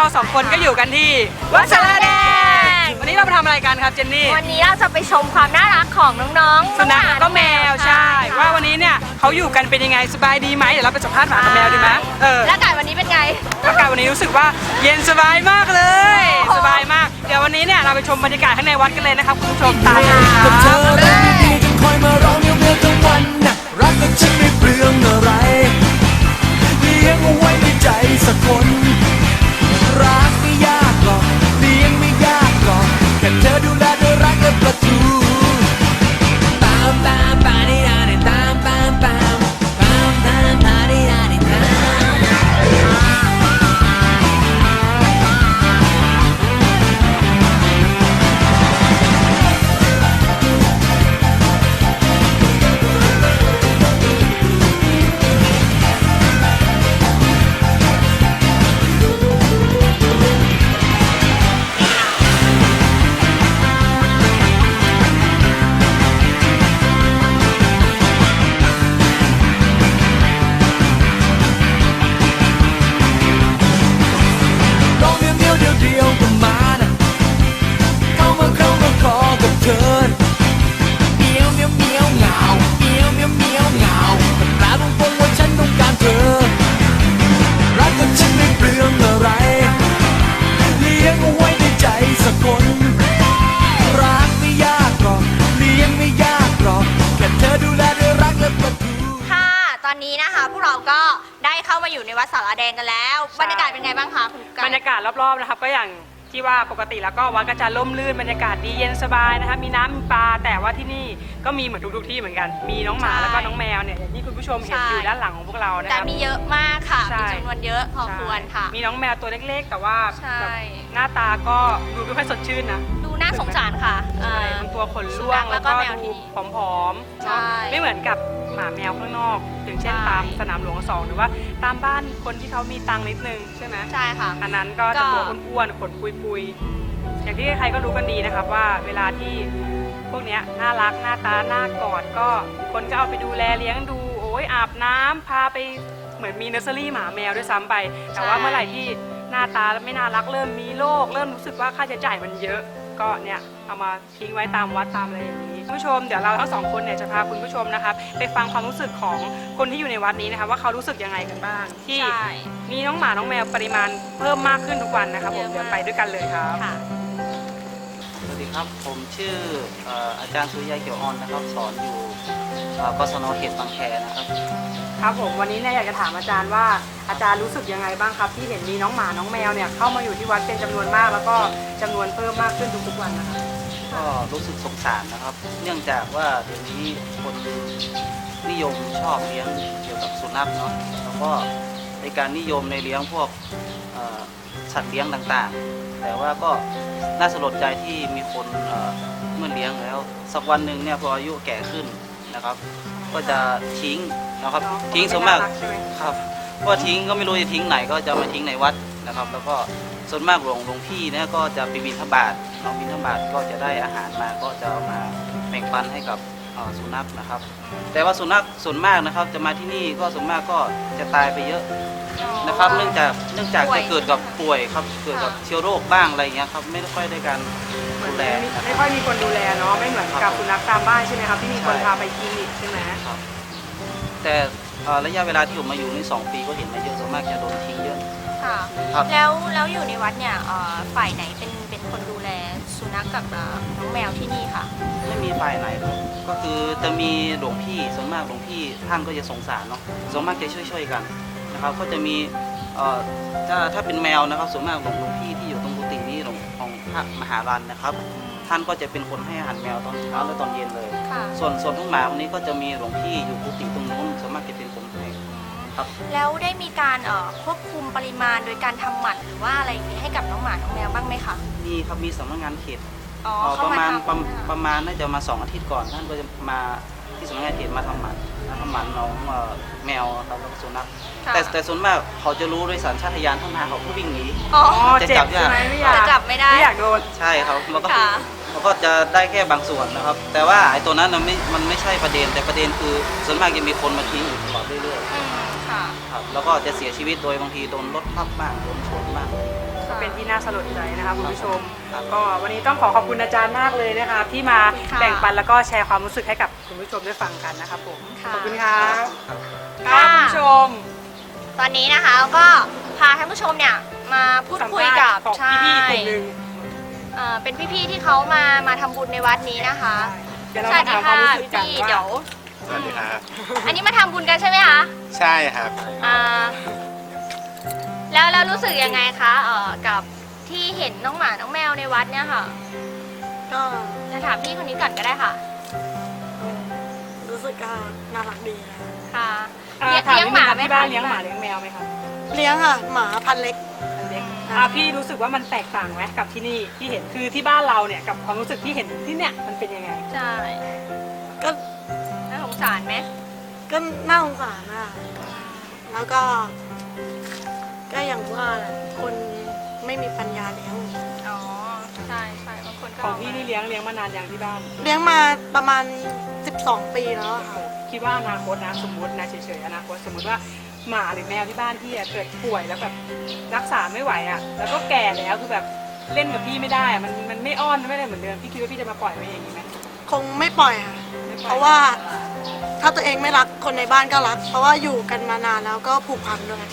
เราสองคนก็อยู่กันที่วัดสารแดง วันนี้เรามาทำอะไรกันครับเจนนี่ วันนี้เราจะไปชมความน่ารักของน้องๆสุนัของหแล้วก็แมวใช่ ว่าวันนี้เนี่ยเขาอยู่กันเป็นยังไงสบายดีไหมเดี๋ยวเราไปสัมภาษณ์หมากับแมวดีไหมเออแล้วอากาศวันนี้เป็นไง อากาศวันนี้รู้สึกว่าเย็นสบายมากเลยโอ้โหสบายมาก เดี๋ยววันนี้เนี่ยเราไปชมบรรยากาศข้างในวัดกันเลยนะครับคุณผู้ชมตามมาคกับเธรัอบรักดีๆจนคอยมาร้องเมียวๆทั้งวันน่ะรักกับฉันไม่เปลืองอะไรเลี้ยงเอาไว้ในใจสักคน รักไม่ยาก มาอยู่ในวัดสารแดงกันแล้วใช่บรรยากาศเป็นไงบ้างคะคุณกันบรรยากาศรอบๆนะครับ ก็อย่างที่ว่าปกติแล้วก็วัดก็จะร่มรื่นบรรยากาศดีเย็นสบายนะครับมีน้ำมีปลาแต่ว่าที่นี่ก็มีเหมือนทุกๆที่เหมือนกัน มีน้องหมาแล้วก็น้องแมวเนี่ยอย่างที่คุณผู้ชมเห็นอยู่ด้านหลังของพวกเรานะคแต่รับ มีเยอะมากค่ะใช่ มีจำนวนเยอะพอควรค่ะใช่มีน้องแมวตัวเล็กๆ แต่ว่าใช่ แบบหน้าตาก็ดูไม่ค่อยสดชื่นนะ ดูน่าสงสารค่ะ ใช่เออบางตัวขนร่วงสุนัขแล้แล้ววก็ก็แมวที่ดูนี่ผอมๆใช่เนาะไม่เหมือนกับหมาแมวข้างนอกอย่างเช่นใช่ ตามสนามหลวงสองหรือว่าตามบ้านคนที่เขามีตังค์นิดนึงใช่ไหมใช่ค่ะ อันนั้นก็จะก็ตัวอ้วนๆขนปุยๆอย่างที่ใครๆก็รู้กันดีนะครับว่าเวลาที่พวกเนี้ยน่ารักหน้าตาน่ากอดก็คนก็เอาไปดูแลเลี้ยงดู โอ้ยอาบน้ำพาไปเหมือนมีเนอร์เซอรี่หมาแมวด้วยซ้ำไป แต่ว่าใช่เมื่อไหร่ที่หน้าตาไม่น่ารักเริ่มมีโรคเริ่มรู้สึกว่าค่าใช้จ่ายมันเยอะ ก็เนี่ยเอามาทิ้งไว้ตามวัดตามอะไรอย่างนี้คุณผู้ชมเดี๋ยวเราทั้งสองคนเนี่ยจะพาคุณผู้ชมนะครับไปฟังความรู้สึกของคนที่อยู่ในวัดนี้นะครับว่าเขารู้สึกยังไงกันบ้าง ที่ใช่ มีน้องหมาน้องแมวปริมาณเพิ่มมากขึ้นทุกวันนะครับผมเยอะมาก เดี๋ยวไปด้วยกันเลยครับ ค่ะ สวัสดีครับ ผมชื่อเอ่ออาจารย์สุริยาเขียวอ่อนนะครับ สอนอยู่เอ่อกศนเขตบางแคนะครับ ครับผมวันนี้เนี่ยอยากจะถามอาจารย์ว่าอาจารย์รู้สึกยังไงบ้างครับ ที่เห็นมีน้องหมาน้องแมวเนี่ยเข้ามาอยู่ที่วัดเป็นจำนวนมาก แล้วก็จำนวนเพิ่มมากขึ้นทุกๆวันนะครับก็รู้สึกสงสารนะครับ เนื่องจากว่าเดี๋ยวนี้คนนิยมชอบเลี้ยงเกี่ยวกับสุนัขเนาะแล้วก็ในการนิยมในเลี้ยงพวกเอ่อสัตว์เลี้ยงต่างๆ แต่ว่าก็น่าสลดใจที่มีคนเอ่อเมื่อเลี้ยงแล้ว สักวันหนึ่งเนี่ยพออายุแก่ขึ้นนะครับ ก็จะทิ้ง นะครับ ทิ้งส่วนมากใช่ไหมครับเพราะว่าทิ้งก็ไม่รู้จะทิ้งไหนก็จะมาทิ้งในวัดนะครับ แล้วก็ส่วนมากหลวงหลวงพี่เนี่ยก็จะไปบิณฑบาตเนาะบิณฑบาตก็จะได้อาหารมาก็จะเอามาแบ่งปันให้กับเอ่อสุนัขนะครับ แต่ว่าสุนัขส่วนมากนะครับ จะมาที่นี่ก็ส่วนมากก็จะตายไปเยอะนะครับ เนื่องจากเนื่องจากป่วยจะเกิดกับป่วยครับเกิดกับเชื้อโรคบ้างอะไรอย่างเงี้ยครับไม่ค่อยได้การเหมือนดูแลไม่นะครับไม่ค่อยมีคนดูแลเนาะไม่เหมือนครักับบสุนัขตามบ้านใช่ไหมครับที่มีคนใช่พาไปคลินิกใช่ไหมครับ แต่เอ่อระยะเวลาที่ผมมาอยู่นี่สองปีก็เห็นมาเยอะส่วนมากจะโดนทิ้งเยอะ ค่ะ ครับ แล้วแล้วอยู่ในวัดเนี่ยเอ่อฝ่ายไหนเป็นเป็นคนดูแลสุนัขกับเอ่อน้องแมวที่นี่ค่ะ ไม่มีฝ่ายไหนครับก็คือจะมีหลวงพี่ส่วนมากหลวงพี่ท่านก็จะสงสารเนาะส่วนมากจะช่วยๆกันนะครับก็จะมีเอ่อถ้าถ้าเป็นแมวนะครับส่วนมากหลวงหลวงพี่ที่อยู่ตรงกุฏินี่หลวงของพระมหารันนะครับ ท่านก็จะเป็นคนให้อาหารแมวตอนเช้าและตอนเย็นเลย ค่ะส่วนส่วนทุกหมาวันนี้ก็จะมีหลวงพี่อยู่กุฏิตรงนู้นส่วนมากจะเป็นคนให้ครับ แล้วได้มีการเอ่อควบคุมปริมาณโดยการทำหมันหรือว่าอะไรอย่างนี้ให้กับน้องหมาน้องแมวบ้างไหมคะมีครับมีสำนักงานเขตอ๋อเอ่อเข้าประมามาณทำประนะคะประมาณน่าจะมาสองอาทิตย์ก่อนท่านก็จะมาที่สำนักงานเขตมาทำหมันมาทำหมันน้องเอ่อแมวครับแล้วก็สุนัข ค่ะแต่แต่ส่วนมากเขาจะรู้โดยสัญชาตญาณท่านมาเขาก็วิ่งหนี อ๋ออ๋อจะเจ็จับบใช่ยาก ไหมไม่อยากจะจับไม่ได้ ไม่อยากโดน ใช่ครับแล้วก็ค่ะ แล้วก็จะได้แค่บางส่วนนะครับ แต่ว่าไอ้ตัวนั้นน่ะไม่มันไม่ใช่ประเด็น แต่ประเด็นคือส่วนมากจะมีคนมาทิ้งอยู่ตลอดเรื่อยอืมค่ะๆครับครับแล้วก็จะเสียชีวิตโดยบางทีโดนรถทับบ้างโดนชนบ้างเป็นที่น่าสลดใจนะคะคุณผู้ชม ครับก็วันนี้ต้องขอขอบคุณอาจารย์มากเลยนะคะ ที่มาค่ะแบ่งปันแล้วก็แชร์ความรู้สึกให้กับคุณผู้ชมได้ฟังกันนะครับผมค่ะ ขอบคุณครับครับครับคุณผู้ชมตอนนี้นะคะก็พาท่านผู้ชมเนี่ยมาพูดคุยกับของใช่พี่ๆกลุ่มหนึ่งเอ่อเป็นพี่ๆที่เขามามาทำบุญในวัดนี้นะคะเดี๋ยวเราสวัมาสดีถามความค่ะรู้สึกกันพี่ว่าๆเดี๋ยว สวัสดีครับ อันนี้มาทำบุญกันใช่ไหมคะใช่ครับ อ่าแล้วแล้วรู้สึกยังไงคะเอ่อกับที่เห็นน้องหมาน้องแมวในวัดเนี่ยค่ะก็จะถามพี่คนนี้ก่อนก็ได้ค่ะรู้สึกก็น่ารักดีนะค่ะอ่าเลี้ยงถามเลี้ยงหมาไหมที่บ้าคะนเลี้ยงหมาเลี้ยงแมวไหมครับ เลี้ยงค่ะ หมาพันธุ์เล็กเลี้ยง อ่าพี่รู้สึกว่ามันแตกต่างไหมกับที่นี่ที่เห็นคือที่บ้านเราเนี่ยกับความรู้สึกที่เห็นที่เนี่ยมันเป็นยังไง ใช่ก็น่าสงสารไหมก็น่าสงสารนะแล้วก็ ก็อย่างว่าแหละคนไม่มีปัญญาเลี้ยงอ๋อใช่ใช่บางคนก็ของพี่นี่เลี้ยงเลี้ยงมานานอย่างที่บ้าน เลี้ยงมาประมาณ 12 ปีแล้วอะค่ะ คิดว่าอนาคตนะสมมตินะเฉยๆอนาคตสมมติว่า หมาหรือแมวที่บ้านพี่อะเกิดป่วยแล้วแบบรักษาไม่ไหวอะแล้วก็แก่แล้วคือแบบเล่นกับพี่ไม่ได้อะมันมันไม่อ้อนไม่ได้เหมือนเดิมพี่คิดว่าพี่จะมาปล่อยไว้อย่างนี้ไหมคงไม่ปล่อยค่ะ ไม่ปล่อยเพราะว่าถ้าตัวเองไม่รักคนในบ้านก็รัก เพราะว่าอยู่กันมานานแล้วก็ผูกพันด้วย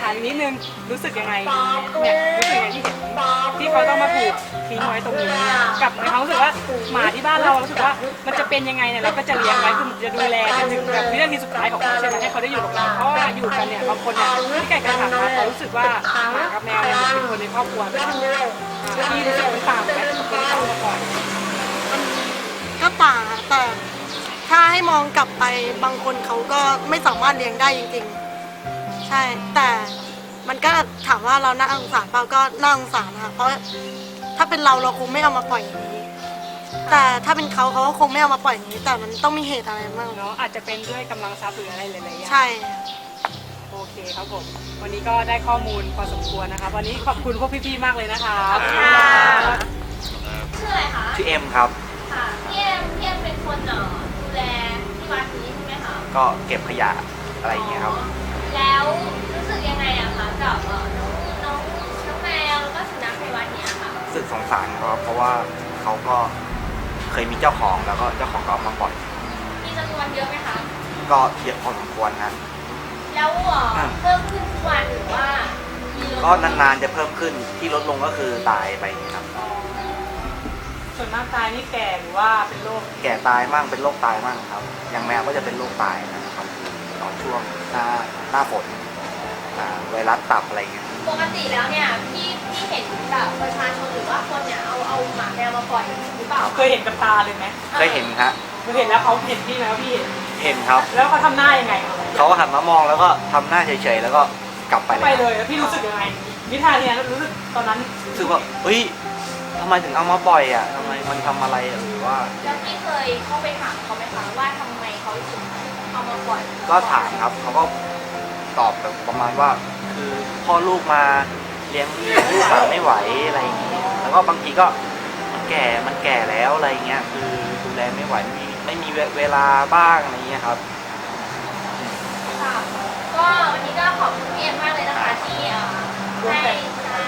ถามอีกนิดนึงรู้สึกยังไงเนี่ยรู้สึกยังไงที่เห็นที่เขาต้องมาผูกทิ้งไว้ตรงนี้กับในความรู้สึกว่าหมาที่บ้านเรารู้สึกว่ามันจะเป็นยังไงเนี่ยเราก็จะเลี้ยงไว้คือจะดูแลจนถึงแบบวินาทีสุดท้ายของเขาใช่ไหมให้เขาได้อยู่กับเราเพราะว่าอยู่กันเนี่ยบางคนเนี่ยที่ไก่กระถางมาเขารู้สึกว่าหมากับแมวเนี่ยมันเป็นคนในครอบครัวไปแล้วอ่าพี่รู้สึกมันต่างไหมกับคนที่เขามาก่อนก็ต่างอะแต่ถ้าให้มองกลับไปบางคนเขาก็ไม่สามารถเลี้ยงได้จริงๆ ใช่ แต่มันก็ถามว่าเราน่าสงสารเปล่าก็น่าสงสารนะคะเพราะถ้าเป็นเราเราคงไม่เอามาปล่อยอย่างนี้ แต่ถ้าเป็นเขาเขาก็คงไม่เอามาปล่อยอย่างนี้ แต่มันต้องมีเหตุอะไรบ้างเนาะอาจจะเป็นด้วยกำลังทรัพย์หรืออะไรหลายๆอย่าง ใช่ โอเคครับผม วันนี้ก็ได้ข้อมูลพอสมควรนะครับ วันนี้ขอบคุณพวกพี่ๆมากเลยนะคะค่ะ ชื่ออะไรคะ ชื่อเอ็มครับ ค่ะพี่เอ็มพี่เอ็มเป็นคนเอ่อดูแลที่วัดนี้ใช่ไหมคะก็เก็บขยะอะไรอย่างเงี้ยครับ แล้วรู้สึกยังไงอะคะกับเอ่อน้องน้องน้องแมวแล้วก็สุนัขในวัดเนี้ยค่ะ รู้สึกสงสารเขาครับเพราะว่าเขาก็เคยมีเจ้าของแล้วก็เจ้าของก็เอามาปล่อย มีจำนวนเยอะไหมคะ ก็เยอะพอสมควรนะ แล้วเอ่ออ่าเพิ่มขึ้นทุกวันหรือว่า มีลดก็นานๆจะเพิ่มขึ้นที่ลดลงก็คือตายไปอย่างเงี้ยครับ ส่วนมากตายนี่แก่หรือว่าเป็นโรคแก่ตายมั่งเป็นโรคตายมั่งครับ อย่างแมวก็จะเป็นโรคตายนะครับต อนช่วงหน้าหน้าฝนอ่าไวรัสตับอะไรเงี้ยปกติแล้วเนี่ยพี่พี่เห็นแบบประชาชนหรือว่าคนเนี่ยเอาเอาหมาแมวมาปล่อยหรือเปล่าเคยเห็นกับตาเลยไหมเคยเห็นฮะเคยเห็นแล้วเขาเห็นพี่ไหมว่าพี่เห็นเห็นครับ แล้วเขาทำหน้ายังไงเขาก็หันมามองแล้วก็ทำหน้าเฉยๆแล้วก็กลับไปไปเลยเลยแล้วพี่รู้สึกยังไงวิธาเนี่ยรู้สึกตอนนั้นรู้สึกว่าเฮ้ยทำไมถึงเอามาปล่อยอะทำไมมันทำอะไรอะหรือว่าแล้วพี่เคยเข้าไปถามเขาไหมคะว่าทำไมเขาถึง เอามาปล่อยก็ถามครับเขาก็ตอบแบบประมาณว่า คือพ่อลูกมาเลี้ยงลูกหลานไม่ไหวอะไรอย่างงี้ แล้วก็บางทีก็มันแก่มันแก่แล้วอะไรอย่างเงี้ยคือดูแลไม่ไหวไม่มีไม่มีเวลาบ้างอะไรอย่างเงี้ยครับ ค่ะก็วันนี้ก็ขอบคุณพี่เอ็มมากเลยนะคะที่เอ่อร่วมให้แบ่ง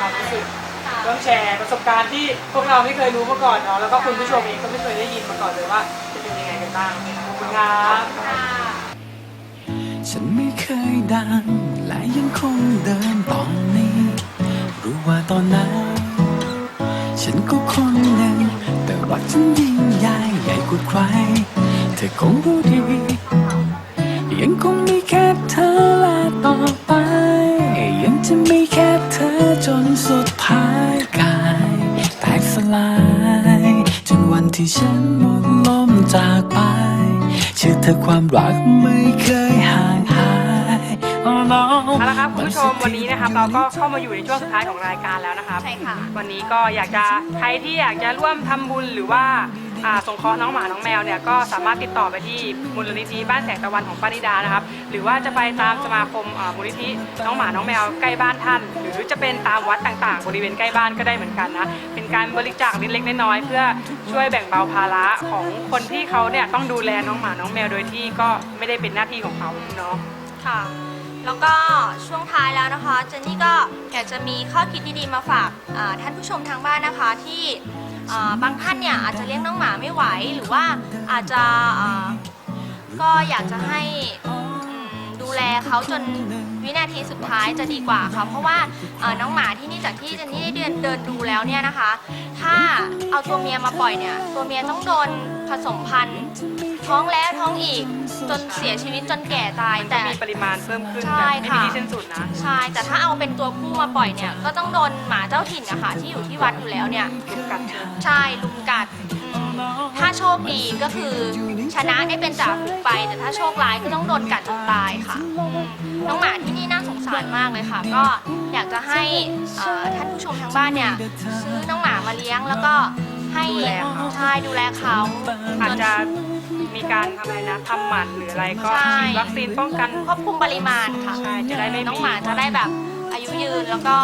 ความรู้สึกค่ะร่วมแชร์ประสบการณ์ที่พวกเราไม่เคยรู้มาก่อนเนาะแล้วก็คุณผู้ชมเองก็ไม่เคยได้ยินมาก่อนเลยว่าจะเป็นยังไงกันบ้างขอบคุณครับ ค่ะฉันไม่เคย ดัง และยังคงเดินตอนนี้ รู้ว่าตอนนั้น ฉันก็คนหนึ่ง แต่ว่าฉันยิ่งใหญ่ใหญ่กว่าใคร เธอคงรู้ดี ยังคงมีแค่เธอและต่อไป ยังจะมีแค่เธอจนสุดท้ายกาย แตกสลาย จนวันที่ฉันหมดลมจากไป ชื่อเธอความรักไม่เคยหาย เอาละครับคุณผู้ชมวันนี้นะครับเราก็เข้ามาอยู่ในช่วงสุดท้ายของรายการแล้วนะครับใช่ค่ะ วันนี้ก็อยากจะใครที่อยากจะร่วมทำบุญหรือว่าอ่าสงเคราะห์น้องหมาน้องแมวเนี่ยก็สามารถติดต่อไปที่มูลนิธิบ้านแสงตะวันของปานิดานะครับหรือว่าจะไปตามสมาคมอ่ามูลนิธิน้องหมาน้องแมวใกล้บ้านท่าน หรือจะเป็นตามวัดต่างๆ บริเวณใกล้บ้านก็ได้เหมือนกันนะเป็นการบริจาคเล็กๆน้อยๆเพื่อช่วยแบ่งเบาภาระของคนที่เขาเนี่ยต้องดูแลน้องหมาน้องแมวโดยที่ก็ไม่ได้เป็นหน้าที่ของเขาเนาะ ค่ะ แล้วก็ช่วงท้ายแล้วนะคะเจนนี่ก็อยากจะมีข้อคิดดีๆมาฝากท่านผู้ชมทางบ้านนะคะที่บางท่านเนี่ยอาจจะเลี้ยงน้องหมาไม่ไหวหรือว่าอาจจะก็อยากจะให้ดูแลเขาจนวินาทีสุดท้ายจะดีกว่าค่ะเพราะว่าน้องหมาที่นี่จากที่เจนนี่ได้เดินเดินดูแล้วเนี่ยนะคะ ถ้าเอาตัวเมียมาปล่อยเนี่ยตัวเมียต้องโดนผสมพันธุ์ ท้องแล้วท้องอีก จนเสียชีวิตจนแก่ตายมันก็แต่ มีปริมาณเพิ่มขึ้นใช่แบบไม่มีค่ะ ที่สิ้นสุดนะใช่ แต่ถ้าเอาเป็นตัวผู้มาปล่อยเนี่ย ก็ต้องโดนหมาเจ้าถิ่นอะค่ะที่อยู่ที่วัดอยู่แล้วเนี่ย กัดเชิญใช่ลุมกัดอืมถ้าโชคดีก็คือ ชนะได้เป็นจ่าฝูงไป แต่ถ้าโชคร้ายก็ต้องโดนกัดจนตายค่ะอืมน้องหมาที่นี่น่าสงสารมากเลยค่ะ ก็อยากจะให้เอ่อท่านผู้ชมทางบ้านเนี่ยซื้อน้องหมามาเลี้ยงแล้วก็ให้ดูแลเขาใช่ดูแลเขาอาจจนจะ มีการทำอะไรนะทำหมันหรืออะไรก็ใช่ ฉีดวัคซีนป้องกัน ควบคุมปริมาณค่ะใช่จะได้ไม่มี น้องหมาจะได้แบบอายุยืนแล้วก็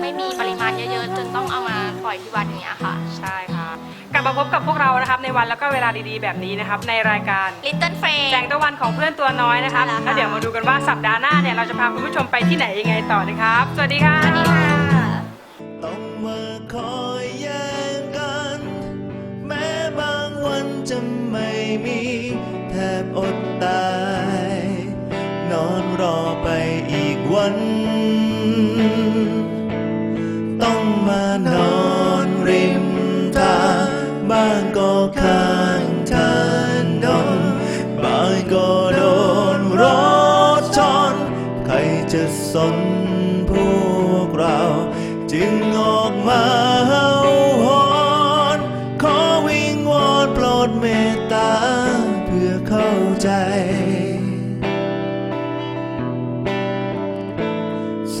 ไม่มีปริมาณเยอะๆ จนต้องเอามาปล่อยที่วัดอย่างเงี้ยค่ะ ใช่ค่ะ กลับมาพบกับพวกเรานะครับในวันแล้วก็เวลาดีๆแบบนี้นะครับ ในรายการ Little f r i e n แสงตะวันของเพื่อนตัวน้อยนะครับใช่แล้วค่ะ แล้วเดี๋ยวมาดูกันว่าสัปดาห์หน้าเนี่ยเราจะพาคุณผู้ชมไปที่ไหนยังไงต่อนะครับ สวัสดีค่ะ สวัสดีค่ะ อดตาย นอนรอไปอีกวัน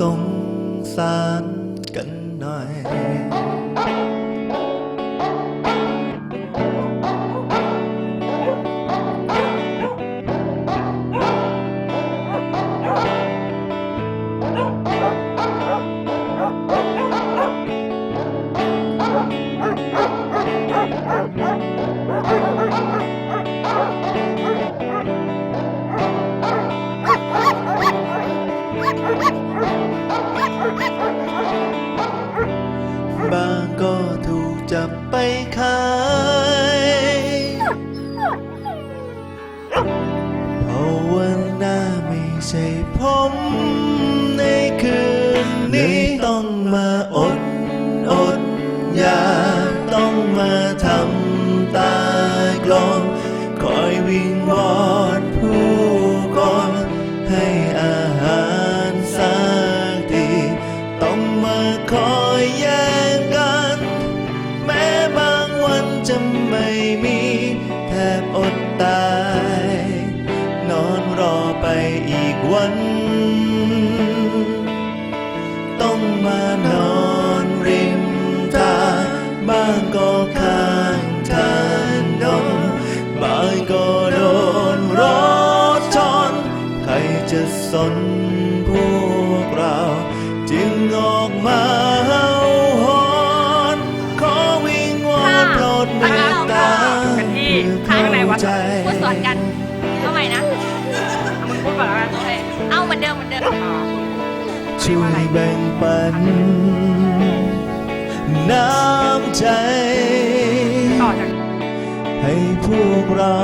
สงสารกันหน่อย คอย ช่วยแบ่งปัน น้ำใจต่อจากให้พวกเรา